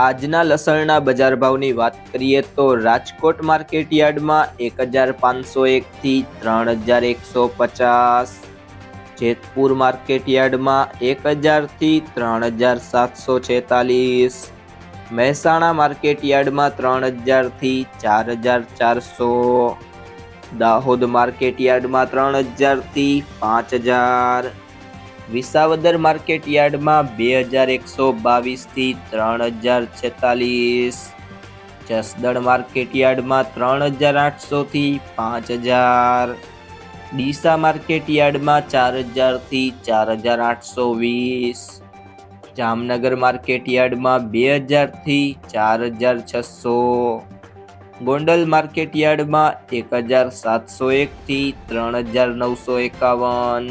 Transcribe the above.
આજના લસણના બજાર ભાવની વાત કરીએ તો રાજકોટ માર્કેટ યાર્ડમાં એક હજાર પાંચસો એકથી ત્રણ હજાર એકસો પચાસ. જેતપુર માર્કેટ યાર્ડમાં એક હજારથી ત્રણ હજાર સાતસો છેતાલીસ. મહેસાણા માર્કેટ યાર્ડમાં ત્રણ હજારથી ચાર હજાર ચારસો. દાહોદ માર્કેટ યાર્ડમાં ત્રણ હજારથી પાંચ હજાર. વિસાવદર માર્કેટ યાર્ડમાં બે હજાર એકસો બાવીસથી ત્રણ હજાર છેતાલીસ. જસદણ માર્કેટ યાર્ડમાં ત્રણ હજાર આઠસોથી પાંચ હજાર. ડીસા માર્કેટ યાર્ડમાં ચાર હજારથી ચાર હજાર આઠસો વીસ. જામનગર માર્કેટ યાર્ડમાં બે હજારથી ચાર હજાર છસો. ગોંડલ માર્કેટ યાર્ડમાં એક હજાર સાતસો એકથી ત્રણ હજાર નવસો એકાવન.